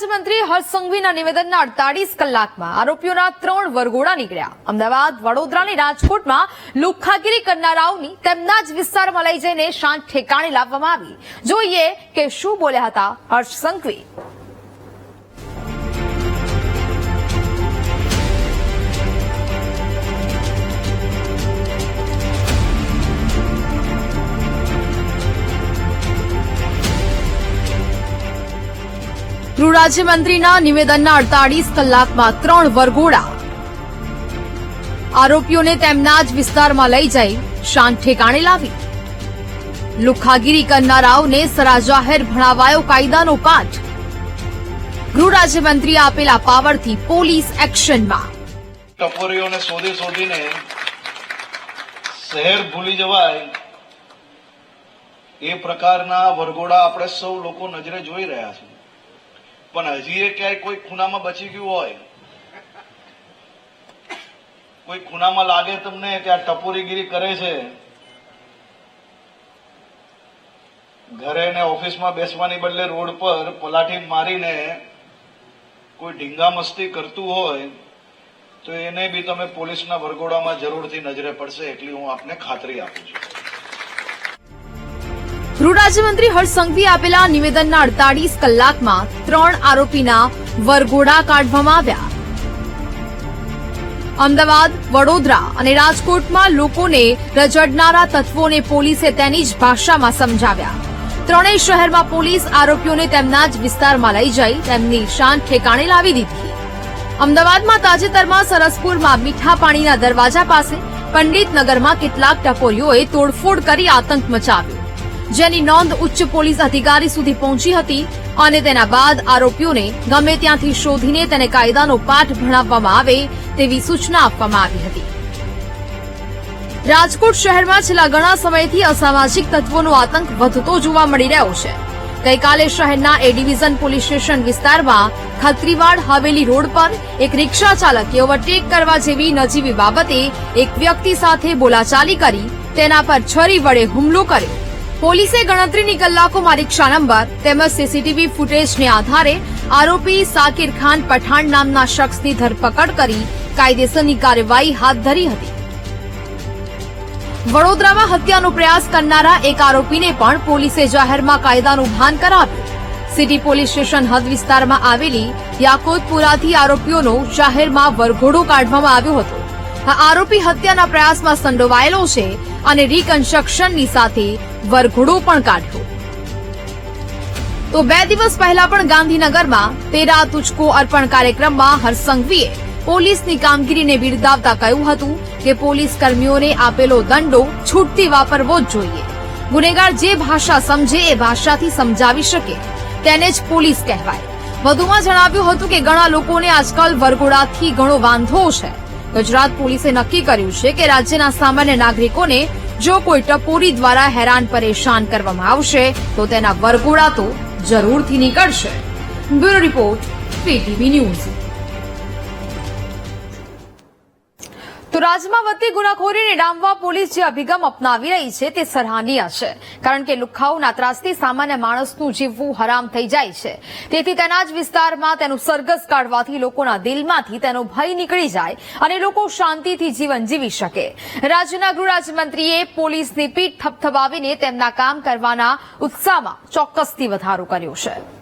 રાજ્યમંત્રી હર્ષ સંઘવીના નિવેદનના અડતાલીસ કલાકમાં આરોપીઓના ત્રણ વરઘોડા નીકળ્યા. અમદાવાદ વડોદરા અને રાજકોટમાં લુખ્ખાગીરી કરનારાઓની તેમના જ વિસ્તારમાં લઈ જઈને શાંત ઠેકાણે લાવવામાં આવી. જોઈએ કે શું બોલ્યા હતા હર્ષ સંઘવી. ગૃહ રાજ્યમંત્રીના નિવેદનના અડતાળીસ કલાકમાં ત્રણ વરઘોડા. આરોપીઓને તેમના જ વિસ્તારમાં લઈ જઈ શાંત ઠેકાણે લાવી. લુખાગીરી કરનારાઓને સરાજાહેર ભણાવાયો કાયદાનો પાઠ ગૃહ રાજ્યમંત્રીએ આપેલા પાવરથી પોલીસ એક્શનમાં. ટપોરીઓને શોધી શોધીને શહેર ભૂલી જવાય એ પ્રકારના વરઘોડા આપણે સૌ લોકો નજરે જોઈ રહ્યા છે પણ હજી એ ક્યાંય કોઈ ખૂણામાં બચી ગયું હોય. કોઈ ખૂણામાં લાગે તમને કે આ ટપોરીગીરી કરે છે? ઘરે ને ઓફિસમાં બેસવાની બદલે રોડ પર પલાઠી મારીને કોઈ ઢીંગા મસ્તી કરતું હોય, તો એને બી તમે પોલીસના વરઘોડામાં જરૂરથી નજરે પડશે, એટલી હું આપને ખાતરી આપું છું. ગૃહ રાજ્યમંત્રી હર્ષ સંઘવી આપેલા નિવેદનના અડતાલીસ કલાકમાં ત્રણ આરોપીના વરઘોડા કાઢવામાં આવ્યા. અમદાવાદ, વડોદરા અને રાજકોટમાં લોકોને રજડનારા તત્વોને પોલીસે તેની જ ભાષામાં સમજાવ્યા. ત્રણેય શહેરમાં પોલીસ આરોપીઓને તેમના જ વિસ્તારમાં લઈ જઈ તેમની શાન ઠેકાણે લાવી દીધી. અમદાવાદમાં તાજેતરમાં સરસપુરમાં મીઠા પાણીના દરવાજા પાસે પંડિતનગરમાં કેટલાક ટપોરીઓએ તોડફોડ કરી આતંક મચાવ્યો. જેની નોંધ ઉચ્ચ પોલીસ અધિકારી સુધી પહોંચી હતી અને તેના બાદ આરોપીઓને ગમે ત્યાંથી શોધીને તેને કાયદાનો પાઠ ભણાવવામાં આવે તેવી સૂચના આપવામાં આવી હતી. રાજકોટ શહેરમાં છેલ્લા ઘણા સમયથી અસામાજિક તત્વોનો આતંક વધતો જોવા મળી રહ્યો છે. ગઈકાલે શહેરના એ ડિવિઝન પોલીસ સ્ટેશન વિસ્તારમાં ખત્રીવાડ હવેલી રોડ પર એક રિક્ષા ચાલકે ઓવરટેક કરવા જેવી નજીવી બાબતે એક વ્યક્તિ સાથે બોલાચાલી કરી તેના પર છરી વડે હુમલો કર્યો. પોલીસે ગણતરીની કલાકોમાં રિક્ષા નંબર તેમજ સીસીટીવી ફૂટેજને આધારે આરોપી સાકિર ખાન પઠાણ નામના શખ્સની ધરપકડ કરી કાયદેસરની કાર્યવાહી હાથ ધરી હતી. વડોદરામાં હત્યાનો પ્રયાસ કરનારા એક આરોપીને પણ પોલીસે જાહેરમાં કાયદાનું ભાન કરાવ્યું. સિટી પોલીસ સ્ટેશન હદ વિસ્તારમાં આવેલી યાકોતપુરાથી આરોપીઓનો જાહેરમાં વરઘોડો કાઢવામાં આવ્યો હતો. આરોપી હત્યાના પ્રયાસમાં સંડોવાયેલો છે અને રીકન્સ્ટ્રક્શનની સાથે વરઘોડો પણ કાઢ્યો તો બે દિવસ પહેલા પણ ગાંધીનગરમાં તેરા તુચકો અર્પણ કાર્યક્રમમાં હરસંઘવીએ પોલીસની કામગીરીને બિરદાવતા કહ્યું હતું કે પોલીસ કર્મીઓને આપેલો દંડો છૂટથી વાપરવો જ જોઈએ. ગુનેગાર જે ભાષા સમજે એ ભાષાથી સમજાવી શકે. તેને જ પોલીસ કહેવાય. વધુમાં જણાવ્યું હતું કે ઘણા લોકોને આજકાલ વરઘોડાથી ઘણો વાંધો છે. ગુજરાત પોલીસે નક્કી કર્યું છે કે રાજ્યના સામાન્ય નાગરિકોને જો કોઈ ટપોરી દ્વારા હેરાન પરેશાન કરવામાં આવશે, તો તેના વરઘોડા તો જરૂરથી નીકળશે. Bureau report, PTV news. તો વધતી ગુનાખોરીને ડામવા પોલીસ જે અભિગમ અપનાવી રહી છે તે સરાહનીય છે. કારણ કે લુખાઉના ત્રાસથી સામાન્ય માણસનું જીવવું હરામ થઈ જાય છે. તેથી તેના જ વિસ્તારમાં તેનું સરઘસ કાઢવાથી લોકોના દિલમાંથી તેનો ભય નીકળી જાય અને લોકો શાંતિથી જીવન જીવી શકે. રાજ્યના ગૃહરાજ્યમંત્રીએ પોલીસની પીઠ થપથપાવીને તેમના કામ કરવાના ઉત્સાહમાં ચોક્કસથી વધારો કર્યો છે.